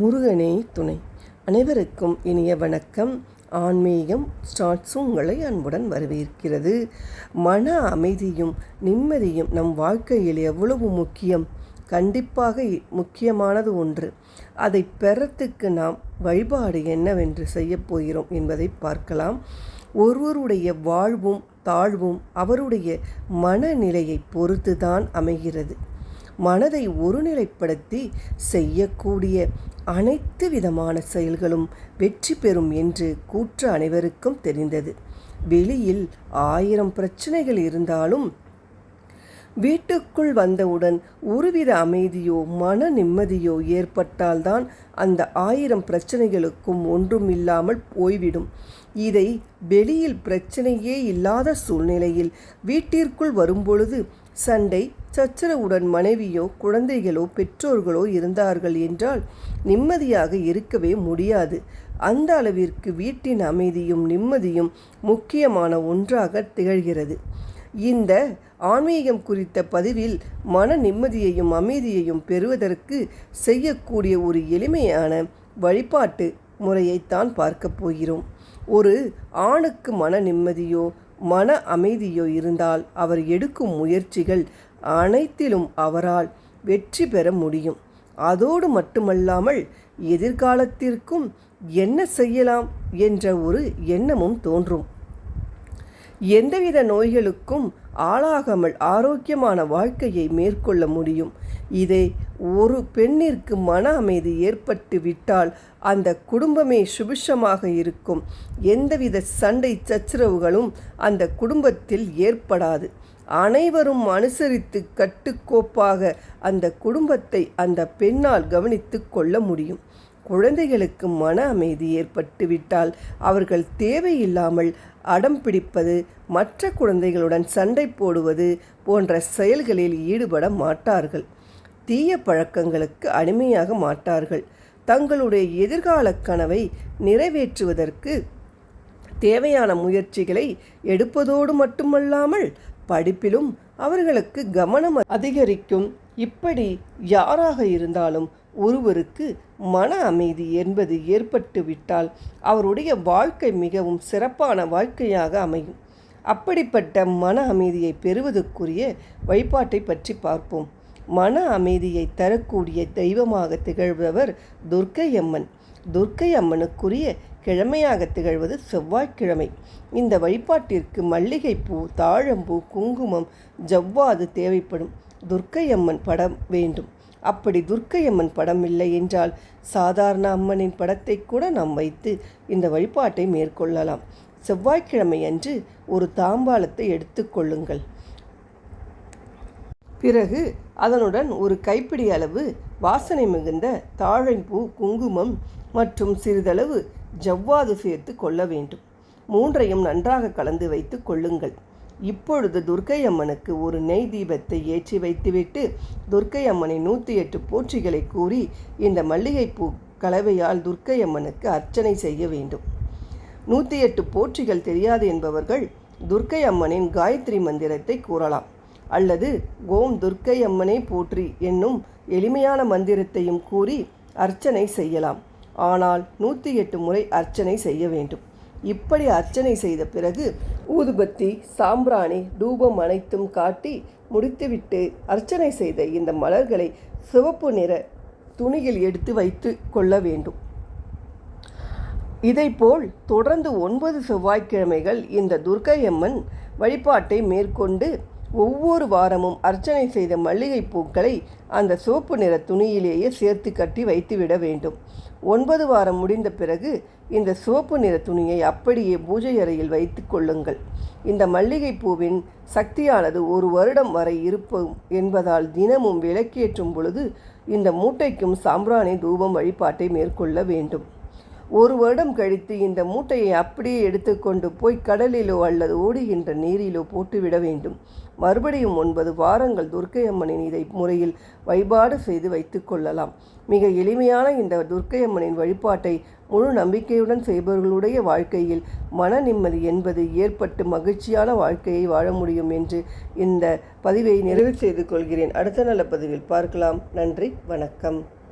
முருகனே துணை. அனைவருக்கும் இனிய வணக்கம். ஆன்மீகம் ஸ்டார்ட்ஸும் உங்களை அன்புடன் வரவேற்கிறது. மன அமைதியும் நிம்மதியும் நம் வாழ்க்கையில் எவ்வளவு முக்கியம்? கண்டிப்பாக முக்கியமானது ஒன்று. அதை பெறத்துக்கு நாம் வழிபாடு என்னவென்று செய்யப் போகிறோம் என்பதை பார்க்கலாம். ஒருவருடைய வாழ்வும் தாழ்வும் அவருடைய மனநிலையை பொறுத்துதான் அமைகிறது. மனதை ஒருநிலைப்படுத்தி செய்யக்கூடிய அனைத்து விதமான செயல்களும் வெற்றி பெறும் என்று கூற்று அனைவருக்கும் தெரிந்தது. வெளியில் ஆயிரம் பிரச்சனைகள் இருந்தாலும் வீட்டுக்குள் வந்தவுடன் ஒருவித அமைதியோ மன நிம்மதியோ ஏற்பட்டால்தான் அந்த ஆயிரம் பிரச்சனைகளுக்கும் ஒன்றும் இல்லாமல் போய்விடும். இதை வெளியில் பிரச்சனையே இல்லாத சூழ்நிலையில் வீட்டிற்குள் வரும்பொழுது சண்டை சச்சரவுடன் மனைவியோ குழந்தைகளோ பெற்றோர்களோ இருந்தார்கள் என்றால் நிம்மதியாக இருக்கவே முடியாது. அந்த அளவிற்கு வீட்டின் அமைதியும் நிம்மதியும் முக்கியமான ஒன்றாக திகழ்கிறது. இந்த ஆன்மீகம் குறித்த பதிவில் மன நிம்மதியையும் அமைதியையும் பெறுவதற்கு செய்யக்கூடிய ஒரு எளிமையான வழிபாட்டு முறையைத்தான் பார்க்கப் போகிறோம். ஒரு ஆணுக்கு மன நிம்மதியோ மன அமைதியோ இருந்தால் அவர் எடுக்கும் முயற்சிகள் அனைத்திலும் அவரால் வெற்றி பெற முடியும். அதோடு மட்டுமல்லாமல் எதிர்காலத்திற்கும் என்ன செய்யலாம் என்ற ஒரு எண்ணமும் தோன்றும். எந்தவித நோய்களுக்கும் ஆளாகாமல் ஆரோக்கியமான வாழ்க்கையை மேற்கொள்ள முடியும். இதை ஒரு பெண்ணிற்கு மன அமைதி ஏற்பட்டு விட்டால் அந்த குடும்பமே சுபிஷமாக இருக்கும். எந்தவித சண்டை சச்சரவுகளும் அந்த குடும்பத்தில் ஏற்படாது. அனைவரும் அனுசரித்து கட்டுக்கோப்பாக அந்த குடும்பத்தை அந்த பெண்ணால் கவனித்து கொள்ள முடியும். குழந்தைகளுக்கு மன அமைதி ஏற்பட்டு விட்டால் அவர்கள் தேவையில்லாமல் அடம் பிடிப்பது மற்ற குழந்தைகளுடன் சண்டை போடுவது போன்ற செயல்களில் ஈடுபட மாட்டார்கள். தீய பழக்கங்களுக்கு அடிமையாக மாட்டார்கள். தங்களுடைய எதிர்கால கனவை நிறைவேற்றுவதற்கு தேவையான முயற்சிகளை எடுப்பதோடு மட்டுமல்லாமல் படிப்பிலும் அவர்களுக்கு கவனம் அதிகரிக்கும். இப்படி யாராக இருந்தாலும் ஒருவருக்கு மன அமைதி என்பது ஏற்பட்டு விட்டால் அவருடைய வாழ்க்கை மிகவும் சிறப்பான வாழ்க்கையாக அமையும். அப்படிப்பட்ட மன அமைதியை பெறுவதற்குரிய வழிபாட்டை பற்றி பார்ப்போம். மன அமைதியை தரக்கூடிய தெய்வமாக திகழ்பவர் துர்க்கை அம்மன் துர்க்கை அம்மனுக்குரிய கிழமையாக திகழ்வது செவ்வாய்க்கிழமை. இந்த வழிபாட்டிற்கு மல்லிகைப்பூ தாழம்பூ குங்குமம் ஜவ்வாது தேவைப்படும். துர்க்கை அம்மன் படம் வேண்டும். அப்படி துர்க்கை அம்மன் படம் இல்லை என்றால் சாதாரண அம்மனின் படத்தை கூட நாம் வைத்து இந்த வழிபாட்டை மேற்கொள்ளலாம். செவ்வாய்க்கிழமை அன்று ஒரு தாம்பாளத்தை எடுத்துக்கொள்ளுங்கள் பிறகு அதனுடன் ஒரு கைப்பிடி அளவு வாசனை மிகுந்த தாழைப்பூ குங்குமம் மற்றும் சிறிதளவு ஜவ்வாது சேர்த்து கொள்ள வேண்டும். மூன்றையும் நன்றாக கலந்து வைத்து கொள்ளுங்கள். இப்பொழுது துர்க்கை அம்மனுக்கு ஒரு நெய் தீபத்தை ஏற்றி வைத்துவிட்டு துர்க்கை அம்மனை நூற்றி எட்டு போற்றிகளை கூறி இந்த மல்லிகைப்பூ கலவையால் துர்க்கை அம்மனுக்கு அர்ச்சனை செய்ய வேண்டும். நூற்றி எட்டு போற்றிகள் தெரியாது என்பவர்கள் துர்க்கை அம்மனின் காயத்ரி மந்திரத்தை கூறலாம். அல்லது ஓம் துர்க்கை அம்மனை போற்றி என்னும் எளிமையான மந்திரத்தையும் கூறி அர்ச்சனை செய்யலாம். ஆனால் நூற்றி எட்டு முறை அர்ச்சனை செய்ய வேண்டும். இப்படி அர்ச்சனை செய்த பிறகு ஊதுபத்தி சாம்பிராணி தூபம் அனைத்தும் காட்டி முடித்துவிட்டு அர்ச்சனை செய்த இந்த மலர்களை சிவப்பு நிற துணியில் எடுத்து வைத்து கொள்ள வேண்டும். இதைப்போல் தொடர்ந்து ஒன்பது செவ்வாய்க்கிழமைகள் இந்த துர்க்கையம்மன் வழிபாட்டை மேற்கொண்டு ஒவ்வொரு வாரமும் அர்ச்சனை செய்த மல்லிகை பூக்களை அந்த சிவப்பு நிற துணியிலேயே சேர்த்து கட்டி வைத்துவிட வேண்டும். ஒன்பது வாரம் முடிந்த பிறகு இந்த சிவப்பு நிற துணியை அப்படியே பூஜை அறையில் வைத்து கொள்ளுங்கள். இந்த மல்லிகை பூவின் சக்தியானது ஒரு வருடம் வரை இருப்போம் என்பதால் தினமும் விளக்கேற்றும் பொழுது இந்த மூட்டைக்கும் சாம்பிராணி தூபம் வழிபாட்டை மேற்கொள்ள வேண்டும். ஒரு வருடம் கழித்து இந்த மூட்டையை அப்படியே எடுத்துக்கொண்டு போய் கடலிலோ அல்லது ஓடுகின்ற நீரிலோ போட்டுவிட வேண்டும். மறுபடியும் ஒன்பது வாரங்கள் துர்க்கை அம்மனின் இதை முறையில் வழிபாடு செய்து வைத்து கொள்ளலாம். மிக எளிமையான இந்த துர்க்கை அம்மனின் வழிபாட்டை முழு நம்பிக்கையுடன் செய்பவர்களுடைய வாழ்க்கையில் மன நிம்மதி என்பது ஏற்பட்டு மகிழ்ச்சியான வாழ்க்கையை வாழ முடியும் என்று இந்த பதிவை நிறைவு செய்து கொள்கிறேன். அடுத்த நல்ல பதிவில் பார்க்கலாம். நன்றி வணக்கம்.